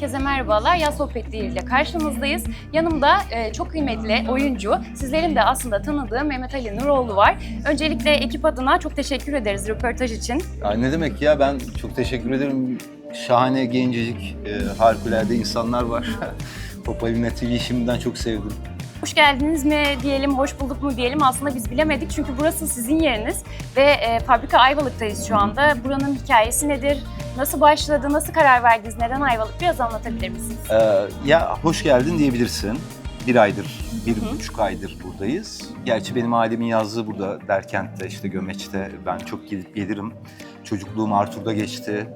Herkese merhabalar. Yaz sohbetleriyle karşınızdayız. Yanımda e, çok kıymetli oyuncu, sizlerin de aslında tanıdığı Mehmet Ali Nuroğlu var. Öncelikle ekip adına çok teşekkür ederiz röportaj için. Ya ne demek ya ben çok teşekkür ederim. Şahane gencecik, e, harikulade insanlar var. Popalina TV'yi şimdiden çok sevdim. Hoş geldiniz mi diyelim, hoş bulduk mu diyelim aslında biz bilemedik. Çünkü burası sizin yeriniz ve e, fabrika Ayvalık'tayız şu anda. Buranın hikayesi nedir? Nasıl başladı, nasıl karar verdiniz, neden Ayvalık? Biraz anlatabilir misiniz? Ee, ya hoş geldin diyebilirsin. Bir aydır, bir buçuk aydır buradayız. Gerçi benim ailemin yazlığı burada, Derkent'te, işte Gömeç'te. Ben çok gidip gelirim. Çocukluğum Arthur'da geçti.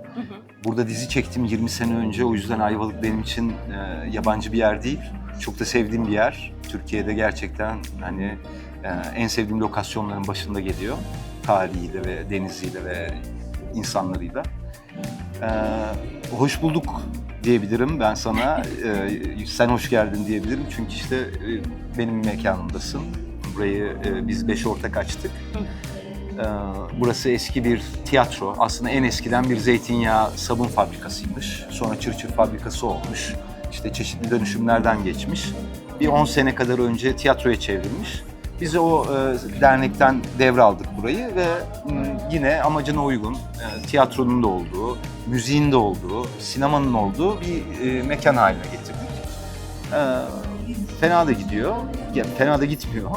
Burada dizi çektim 20 sene önce. O yüzden Ayvalık benim için e, yabancı bir yer değil. Çok da sevdiğim bir yer. Türkiye'de gerçekten hani e, en sevdiğim lokasyonların başında geliyor. Tarihiyle ve deniziyle ve insanlarıyla. Ee, hoş bulduk diyebilirim ben sana. Ee, sen hoş geldin diyebilirim. Çünkü işte e, benim mekanımdasın. Burayı e, biz beş ortak açtık. Ee, burası eski bir tiyatro. Aslında en eskiden bir zeytinyağı sabun fabrikasıymış. Sonra çırçır fabrikası olmuş. İşte çeşitli dönüşümlerden geçmiş. Bir 10 sene kadar önce tiyatroya çevrilmiş. Biz o e, dernekten devraldık burayı ve m, yine amacına uygun e, tiyatronun da olduğu, müziğin de olduğu, sinemanın olduğu bir e, mekan haline getirdik. E, fena da gidiyor, ya, fena da gitmiyor.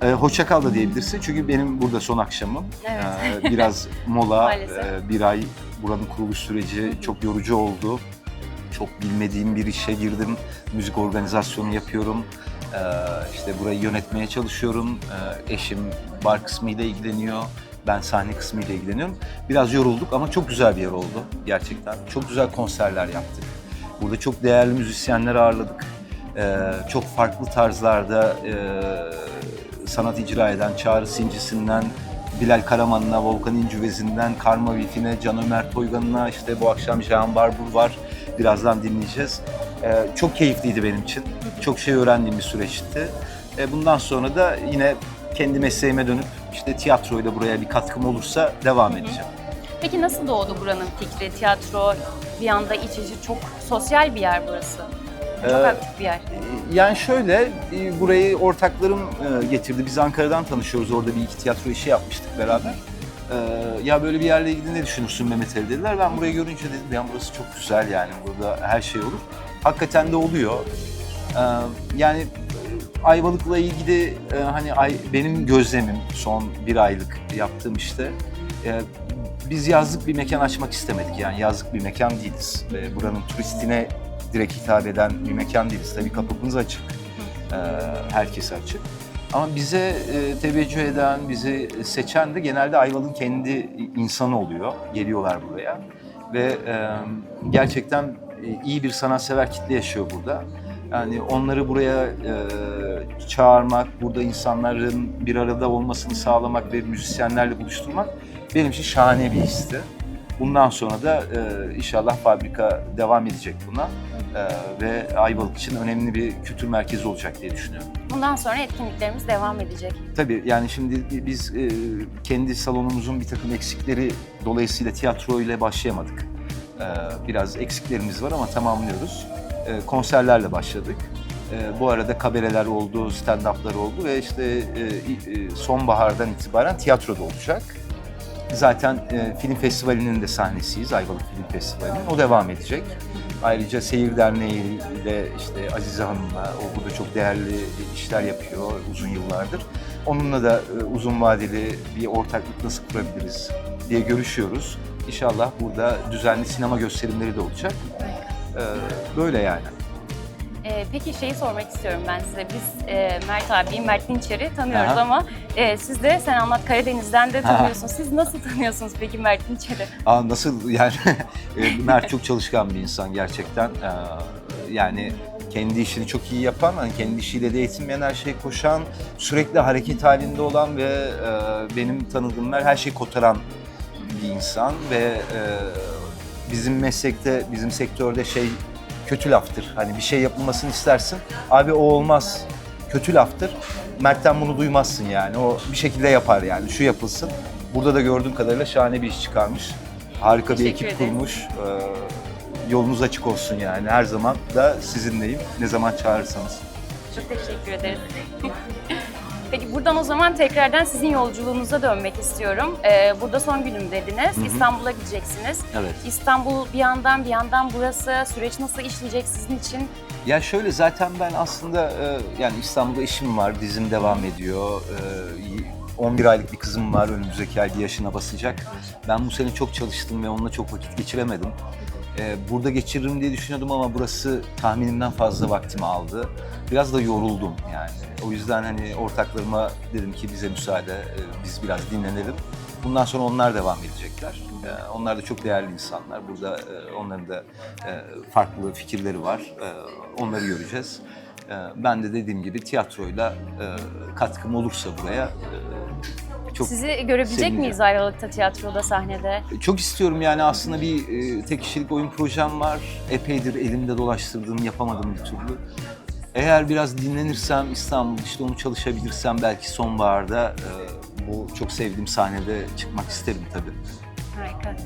E, e, hoşça kal da diyebilirsin çünkü benim burada son akşamım. Evet. E, biraz mola, e, bir ay buranın kuruluş süreci çok yorucu oldu. Çok bilmediğim bir işe girdim. Müzik organizasyonu yapıyorum. Ee, işte burayı yönetmeye çalışıyorum. Ee, eşim bar kısmıyla ilgileniyor. Ben sahne kısmıyla ilgileniyorum. Biraz yorulduk ama çok güzel bir yer oldu gerçekten. Çok güzel konserler yaptık. Burada çok değerli müzisyenler ağırladık. Ee, çok farklı tarzlarda e, sanat icra eden Çağrı Sincisi'nden Bilal Karaman'ına, Volkan İncüvez'inden, Karma Vifi'ne, Can Ömer Toygan'ına, işte bu akşam Jean Barbur var. Birazdan dinleyeceğiz. Ee, çok keyifliydi benim için. Çok şey öğrendiğim bir süreçti. Ee, bundan sonra da yine kendi mesleğime dönüp işte tiyatroyla buraya bir katkım olursa devam edeceğim. Peki nasıl doğdu buranın fikri? Tiyatro bir anda iç içe çok sosyal bir yer burası. Çok Ee, aktif bir yer. Yani şöyle, e, burayı ortaklarım e, getirdi. Biz Ankara'dan tanışıyoruz. Orada bir iki tiyatro işi yapmıştık beraber. Ee, Ya böyle bir yerle ilgili ne düşünürsün Mehmet Ali dediler. Ben burayı görünce dedim ya burası çok güzel yani. Burada her şey olur. Hakikaten de oluyor. Ee, Yani e, Ayvalık'la ilgili e, hani ay, benim gözlemim son bir aylık yaptığım işte e, biz yazlık bir mekan açmak istemedik yani yazlık bir mekan değiliz. Ve buranın turistine direkt hitap eden bir mekan değiliz. Tabii kapımız açık. Ee, herkese açık. Ama bize e, teveccüh eden, bizi seçen de genelde Ayvalık'ın kendi insanı oluyor. Geliyorlar buraya. Ve e, gerçekten e, iyi bir sanatsever kitle yaşıyor burada. Yani onları buraya e, çağırmak, burada insanların bir arada olmasını sağlamak ve müzisyenlerle buluşturmak benim için şahane bir histi. Bundan sonra da e, inşallah fabrika devam edecek buna E, ve Ayvalık için önemli bir kültür merkezi olacak diye düşünüyorum. Bundan sonra etkinliklerimiz devam edecek. Tabii yani şimdi biz e, kendi salonumuzun bir takım eksikleri dolayısıyla tiyatro ile başlayamadık. E, biraz eksiklerimiz var ama tamamlıyoruz. E, konserlerle başladık. E, bu arada kabareler oldu, stand-up'lar oldu ve işte e, e, sonbahardan itibaren tiyatroda olacak. Zaten e, film festivalinin de sahnesiyiz, Ayvalık Film Festivali'nin. O devam edecek. Ayrıca Seyir Derneği ile işte Azize Hanım'la, o burada çok değerli işler yapıyor uzun yıllardır. Onunla da uzun vadeli bir ortaklık nasıl kurabiliriz diye görüşüyoruz. İnşallah burada düzenli sinema gösterimleri de olacak. E, böyle yani. Ee, peki şeyi sormak istiyorum ben size. Biz e, Mert abi, Mert Dinçer'i tanıyoruz Aha. ama e, siz de Sen Anlat Karadeniz'den de tanıyorsunuz. Siz nasıl tanıyorsunuz peki Mert Dinçer'i? Aa, nasıl yani e, Mert çok çalışkan bir insan gerçekten. Ee, yani kendi işini çok iyi yapan, hani kendi işiyle de yetinmeyen, her şeye koşan, sürekli hareket halinde olan ve e, benim tanıdığım her şeyi kotaran bir insan ve e, bizim meslekte, bizim sektörde şey kötü laftır. Hani bir şey yapılmasını istersin. Abi o olmaz. Kötü laftır. Mert'ten bunu duymazsın yani. O bir şekilde yapar yani. Şu yapılsın. Burada da gördüğüm kadarıyla şahane bir iş çıkarmış. Harika bir Teşekkür ekip ederim. kurmuş. Ee, yolunuz açık olsun yani. Her zaman da sizinleyim. Ne zaman çağırırsanız. Çok teşekkür ederiz. Peki buradan o zaman tekrardan sizin yolculuğunuza dönmek istiyorum. Ee, burada son günüm dediniz. İstanbul'a gideceksiniz. Evet. İstanbul bir yandan bir yandan burası. Süreç nasıl işleyecek sizin için? Ya şöyle zaten ben aslında e, yani İstanbul'da işim var, dizim devam ediyor. E, 11 aylık bir kızım var, önümüzdeki ay bir yaşına basacak. Ben bu sene çok çalıştım ve onunla çok vakit geçiremedim. E, burada geçiririm diye düşünüyordum ama burası tahminimden fazla vaktimi aldı. Biraz da yoruldum yani. O yüzden hani ortaklarıma dedim ki bize müsaade, e, biz biraz dinlenelim. Bundan sonra onlar devam edecekler. E, onlar da çok değerli insanlar. Burada e, onların da e, farklı fikirleri var. Onları göreceğiz. Ben de dediğim gibi tiyatroyla katkım olursa buraya çok Sizi görebilecek sevineceğim. miyiz Ayvalık'ta tiyatroda sahnede? çok istiyorum yani aslında bir e, tek kişilik oyun projem var. Epeydir elimde dolaştırdığım, yapamadım bir türlü. Eğer biraz dinlenirsem İstanbul işte onu çalışabilirsem belki sonbaharda e, bu çok sevdiğim sahnede çıkmak isterim tabii. Harika.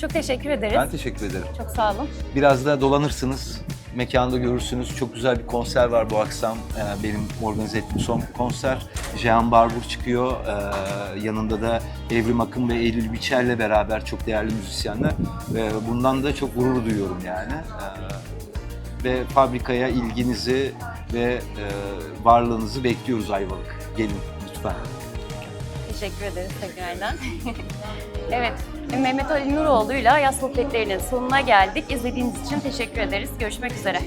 Çok teşekkür ederiz. Ben teşekkür ederim. Çok sağ olun. Biraz da dolanırsınız. Mekanda görürsünüz. Çok güzel bir konser var bu akşam. Ee, benim organize ettiğim son konser. Jean Barbour çıkıyor. Ee, yanında da Evrim Akın ve Eylül Biçer'le beraber çok değerli müzisyenler. Ee, bundan da çok gurur duyuyorum yani. Ee, ve fabrikaya ilginizi ve e, varlığınızı bekliyoruz Ayvalık. Gelin lütfen. Teşekkür ederiz tekrardan. evet, Mehmet Ali Nuroğlu'yla Yaz Sohbetlerinin sonuna geldik. İzlediğiniz için teşekkür ederiz. Görüşmek üzere.